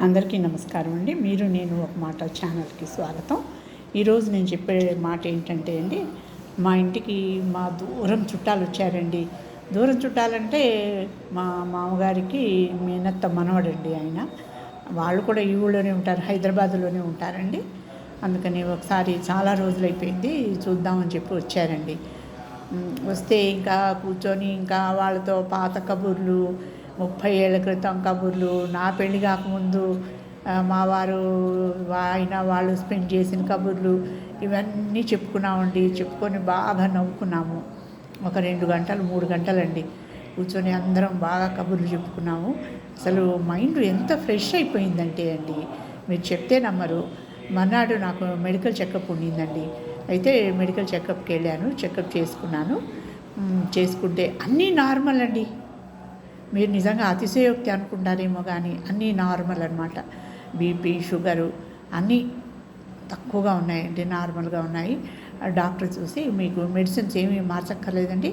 అందరికీ నమస్కారం అండి. మీరు నేను ఒక మాట ఛానల్కి స్వాగతం. ఈరోజు నేను చెప్పే మాట ఏంటంటే అండి మా ఇంటికి మా దూరం చుట్టాలు వచ్చారండి. దూరం చుట్టాలంటే మా మామగారికి మేనత్త మనవడండి ఆయన. వాళ్ళు కూడా ఈ ఊళ్ళోనే ఉంటారు హైదరాబాద్లోనే ఉంటారండి. అందుకని ఒకసారి చాలా రోజులైపోయింది చూద్దామని చెప్పి వచ్చారండి. వస్తే ఇంకా కూర్చొని ఇంకా వాళ్ళతో పాత కబుర్లు ముప్పై ఏళ్ళ క్రితం కబుర్లు నా పెళ్ళి కాకముందు మా వారు ఆయన వాళ్ళు స్పెండ్ చేసిన కబుర్లు ఇవన్నీ చెప్పుకున్నామండి. చెప్పుకొని బాగా నవ్వుకున్నాము. ఒక రెండు గంటలు మూడు గంటలండి. కూర్చొని అందరం బాగా కబుర్లు చెప్పుకున్నాము. అసలు మైండ్ ఎంత ఫ్రెష్ అయిపోయిందంటే అండి మీరు చెప్తే నమ్మరు. మర్నాడు నాకు మెడికల్ చెకప్ ఉండిందండి. అయితే మెడికల్ చెకప్కి వెళ్ళాను చెకప్ చేసుకున్నాను. చేసుకుంటే అన్నీ నార్మల్ అండి. మీరు నిజంగా అతిశయోక్తి అనుకుంటారేమో కానీ అన్నీ నార్మల్ అనమాట బీపీ షుగరు అన్నీ తక్కువగా ఉన్నాయండి నార్మల్గా ఉన్నాయి. డాక్టర్ చూసి మీకు మెడిసిన్స్ ఏమీ మార్చక్కర్లేదండి.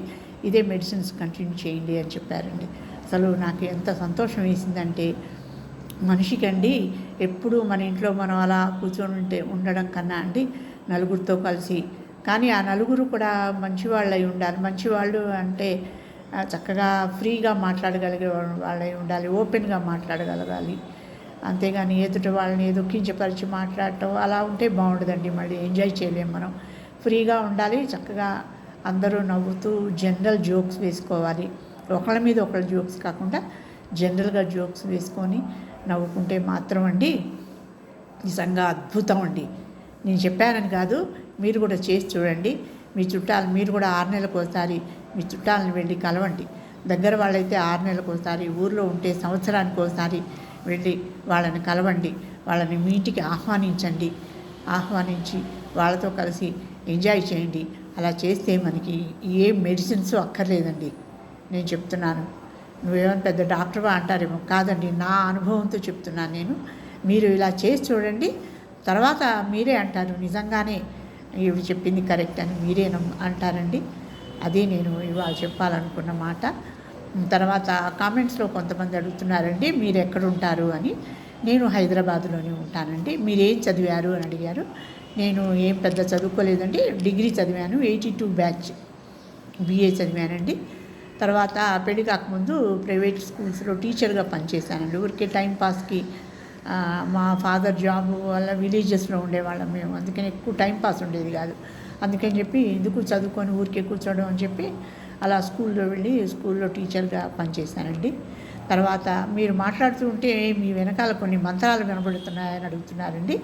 ఇదే మెడిసిన్స్ కంటిన్యూ చేయండి అని చెప్పారండి. అసలు నాకు ఎంత సంతోషం వేసిందంటే మనిషికండి ఎప్పుడు మన ఇంట్లో మనం అలా కూర్చొని ఉంటే ఉండడం కన్నా అండి నలుగురితో కలిసి. కానీ ఆ నలుగురు కూడా మంచివాళ్ళు అయి ఉండాలి. మంచివాళ్ళు అంటే చక్కగా ఫ్రీగా మాట్లాడగలిగే వాళ్ళై ఉండాలి. ఓపెన్గా మాట్లాడగలగాలి. అంతేగాని ఎదుటి వాళ్ళని దుఃఖించపరిచి మాట్లాడటం అలా ఉంటే బాగుండదండి. మళ్ళీ ఎంజాయ్ చేయలేము మనం. ఫ్రీగా ఉండాలి చక్కగా అందరూ నవ్వుతూ జనరల్ జోక్స్ వేసుకోవాలి. ఒకళ్ళ మీద ఒకళ్ళ జోక్స్ కాకుండా జనరల్గా జోక్స్ వేసుకొని నవ్వుకుంటే మాత్రం అండి నిజంగా అద్భుతం అండి నేను చెప్పానని కాదు మీరు కూడా చేసి చూడండి. మీ చుట్టాలు మీరు కూడా ఆరు నెలలకు ఒకసారి మీ చుట్టాలను వెళ్ళి కలవండి. దగ్గర వాళ్ళైతే ఆరు నెలలకు ఒకసారి ఊర్లో ఉంటే సంవత్సరానికి ఒకసారి వెళ్ళి వాళ్ళని కలవండి. వాళ్ళని మీ ఇంటికి ఆహ్వానించండి. ఆహ్వానించి వాళ్ళతో కలిసి ఎంజాయ్ చేయండి. అలా చేస్తే మనకి ఏ మెడిసిన్స్ అక్కర్లేదండి. నేను చెప్తున్నాను. నువ్వేమైనా పెద్ద డాక్టర్వా అంటారేమో కాదండి నా అనుభవంతో చెప్తున్నాను నేను. మీరు ఇలా చేసి చూడండి తర్వాత మీరే అంటారు నిజంగానే ఇవి చెప్పింది కరెక్ట్ అని మీరే అంటారండి. అదే నేను ఇవాళ చెప్పాలనుకున్న మాట. తర్వాత కామెంట్స్లో కొంతమంది అడుగుతున్నారండి మీరు ఎక్కడ ఉంటారు అని. నేను హైదరాబాద్లోనే ఉంటానండి. మీరు ఏం చదివారు అని అడిగారు. నేను ఏం పెద్ద చదువుకోలేదండి డిగ్రీ చదివాను ఎయిటీ టూ బ్యాచ్ బీఏ చదివానండి. తర్వాత పెళ్ళి కాకముందు ప్రైవేట్ స్కూల్స్లో టీచర్గా పనిచేశానండి. ఊరికే టైంపాస్కి మా ఫాదర్ జాబ్ వల్ల విలేజెస్లో ఉండేవాళ్ళం మేము. అందుకని ఎక్కువ టైం పాస్ ఉండేది కాదు. అందుకని చెప్పి ఎందుకు చదువుకొని ఊరికే కూర్చోవడం అని చెప్పి అలా స్కూల్లో వెళ్ళి స్కూల్లో టీచర్గా పనిచేశానండి. తర్వాత మీరు మాట్లాడుతూ ఉంటే మీ వెనకాల కొన్ని మంత్రాలు కనబడుతున్నాయని అడుగుతున్నారండి.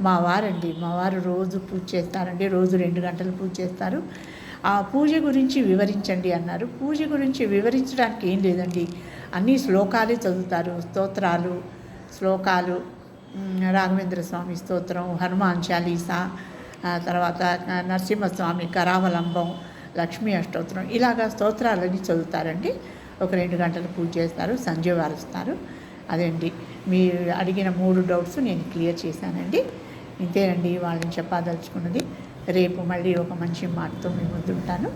మా వారండి. మా వారు రోజు పూజ చేస్తారండి. రోజు రెండు గంటలు పూజ చేస్తారు. ఆ పూజ గురించి వివరించండి అన్నారు. పూజ గురించి వివరించడానికి ఏం లేదండి. అన్ని శ్లోకాలే చదువుతారు. స్తోత్రాలు శ్లోకాలు రాఘవేంద్ర స్వామి స్తోత్రం హనుమాన్ చాలీసా తర్వాత నరసింహస్వామి కరావలంబం లక్ష్మీ అష్టోత్తరం ఇలాగా స్తోత్రాలన్నీ చదువుతారండి. ఒక రెండు గంటలు పూజ చేస్తారు సంజయ్ వారుస్తారు. అదండి మీరు అడిగిన మూడు డౌట్స్ నేను క్లియర్ చేశానండి. ఇంతేనండి వాళ్ళని చెప్పదలుచుకున్నది. రేపు మళ్ళీ ఒక మంచి మాటతో మీ ముందు ఉంటాను.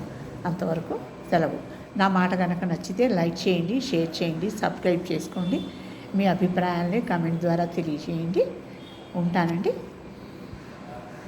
అంతవరకు సెలవు. నా మాట కనుక నచ్చితే లైక్ చేయండి షేర్ చేయండి సబ్స్క్రైబ్ చేసుకోండి. మీ అభిప్రాయాల్ని కామెంట్ ద్వారా తెలియజేయండి. ఉంటానండి.